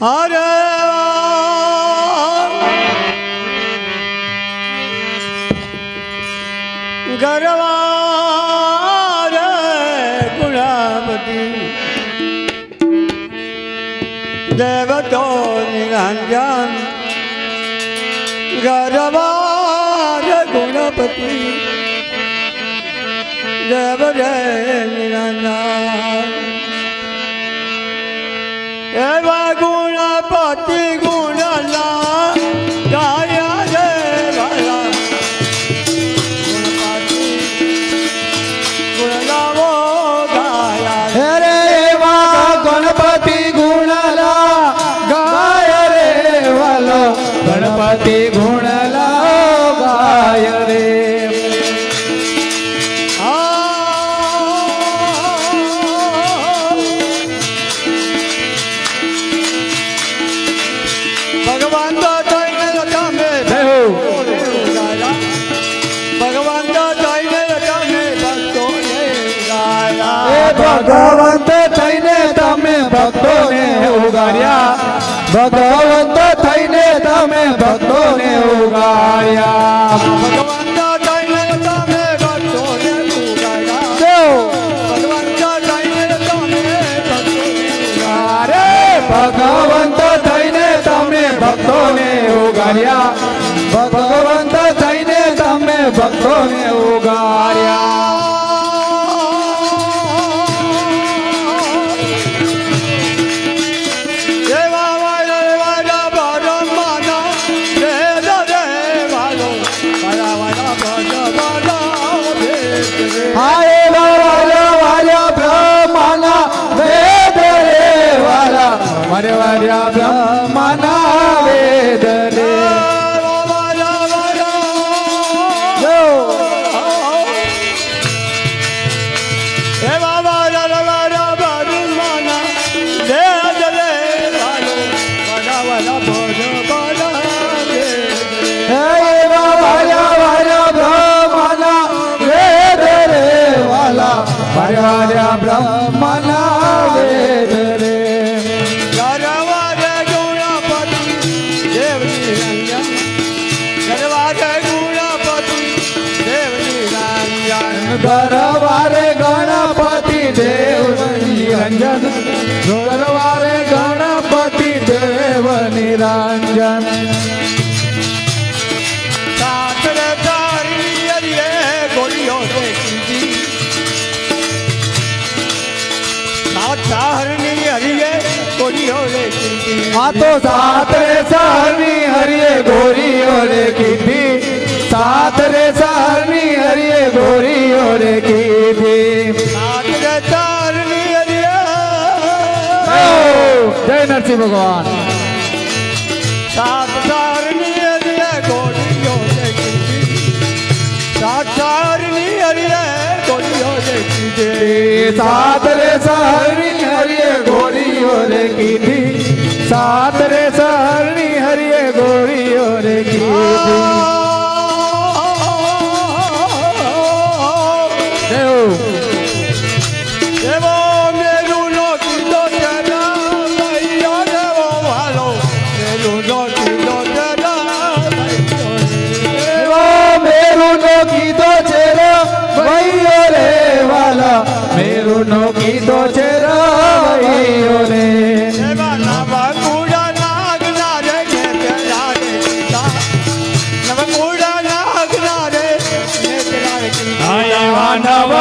હરે ગરવા રે ગુણાવતી દેવતો નિરંજન ગરવા રે ગુણપતિ દેવ રે નિરંજન એવા ગુણ Norte! ભગવંત થઈને તમે ભક્તોને ઉગાડ્યા. ભગવંત થઈને તમે ભક્તોને ઉગાડ્યા. ભગવંત થઈને તમે ભક્તોને ઉગાડ્યા. ભગવંત થઈને તમે ભક્તોને ઉગાડ્યા. निरंजन गणपति देव निरंजन। तो सात रे सहनी हरिए गोरी और की थी। सात रे सहनी हरिए गोरी और की थी। सात रे જય નરસિંહ ભગવાન. સાક્ષારની અરિયે ગોળીઓ સાક્ષારની અરિયે ગોળીઓ દેખી સાત રે સહરની હરિયે ગોળીઓ રે કીધી. સાત રે સહરની હરિયે ગોળીઓ રે કીધી.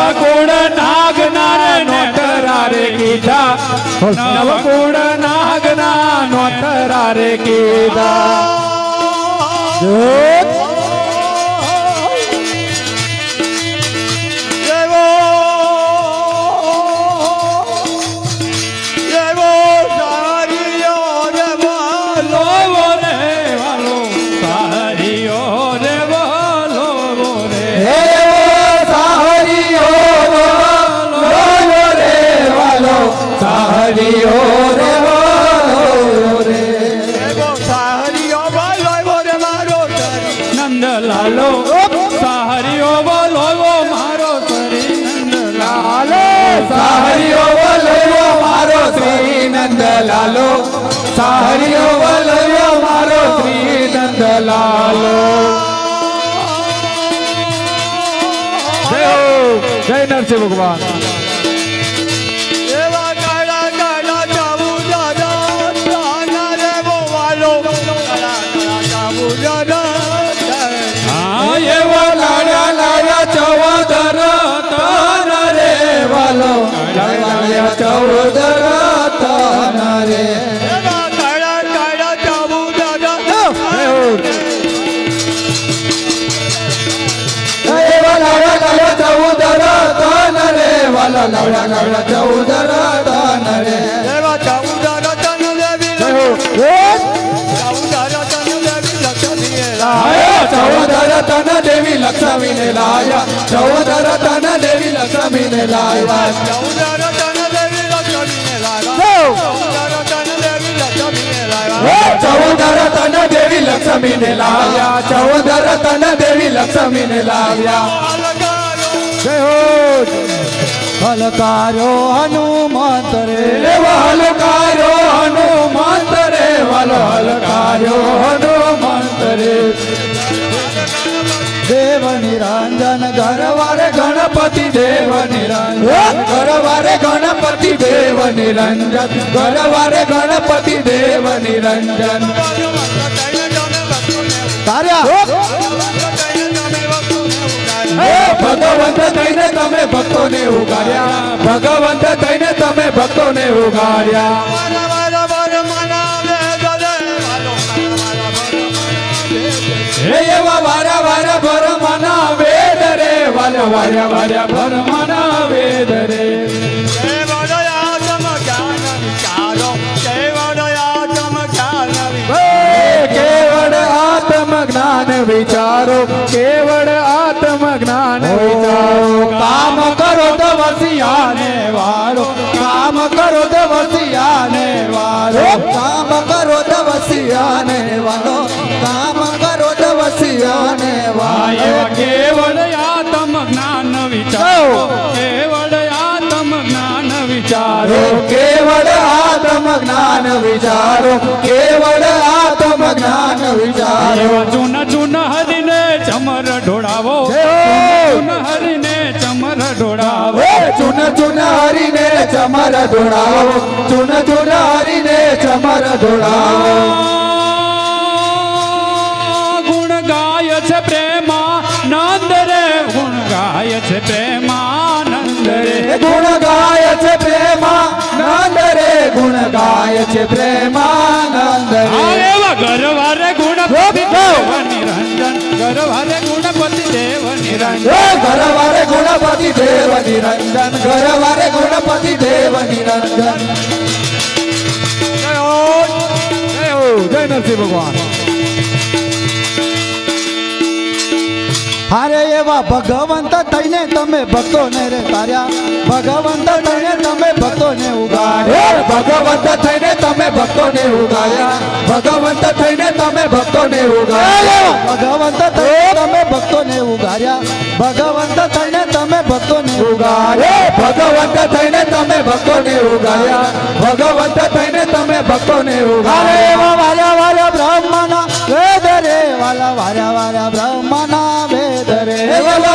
નવગુણ નાગના નોતરા રે કીધા. નવગુણ નાગના નોતરા રે કીધા નંદલાલો જય જય નરસિંહ ભગવાન. એવા Lakshmi ne laya, Jai Ho! Jai Ho! હલકારો Hanumant રે હલકારો હનુમંત રે વાલો હલકારો હનુમંત રે દેવ નિરંજન ઘરવારે ગણપતિ દેવ નિરંજન ઘરવારે ગણપતિ દેવ નિરંજન ઘરવારે ગણપતિ દેવ નિરંજન તાર્યા? ભગવંત થઈને તમે ભક્તોને ઉગાડ્યા. ભગવંત થઈને તમે ભક્તોને ઉગાડ્યા. હે એવા વારા વારા ભરમાના વેદ રે વારા વારા વારા ભરમાના વેદ રે હે કેવળ આત્મ જ્ઞાન વિચારો. કેવળ આત્મ જ્ઞાન વિચારો કામ કરો વારો. કામ કરો દેવસિયાને વારો. કામ કરો દેવસિયાને વારો. કામ કરો દેવસિયાને વસિયાને વાળો કેવળ આત્મ જ્ઞાન વિચારો. કેવળ આત્મ જ્ઞાન વિચારો. કેવળ આત્મ જ્ઞાન વિચારો. કેવળ આત્મ જ્ઞાન વિચારો. ચૂન ચૂન હરીને ચમર ઢોળાવો! ચૂન હરીને ચમર ઢોળાવો હે ચુન ચુન હરીને ચમર ધોળાવો ચુન ચુન હરીને ચમર ધોળાવો ગુણ ગાય છે પ્રેમાનંદ રે ગુણ ગાય છે પ્રેમાનંદ રે. ગુણ ગાય છે પ્રેમાનંદ રે ગુણ ગાય છે પ્રેમાનંદ રે. એવા ગરવારે ગુણપતિ હો! દેવ નિરંજન ગરવારે ગુણપતિ દેવ નિરંજન હે ઘરવારે ગુણપતિ દેવ નિરંજન ઘરવારે ગુણપતિ દેવ નિરંજન જય હો જય નરસિંહ ભગવાન એવા ભગવંત થઈને તમે ભક્તોને રે તાર્યા ભગવંત થઈને તમે ભક્તોને ઉગાડ્યા હે ભગવંત થઈને તમે ભક્તોને ઉગાડ્યા ભગવંત થઈને તમે ભક્તોને ઉગાડ્યા ભગવંત થઈને તમે ભક્તોને ઉગાડ્યા ભગવંત થઈને તમે ભક્તોને ઉગાડ્યા ભગવંત થઈને તમે ભક્તોને ઉગાડ્યા ભગવંત થઈને તમે ભક્તોને હારે ઉગાડ્યા એવા વાર્યા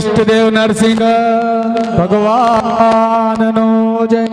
બોલો ઈષ્ટદેવ નરસિંહ ભગવાનનો જય.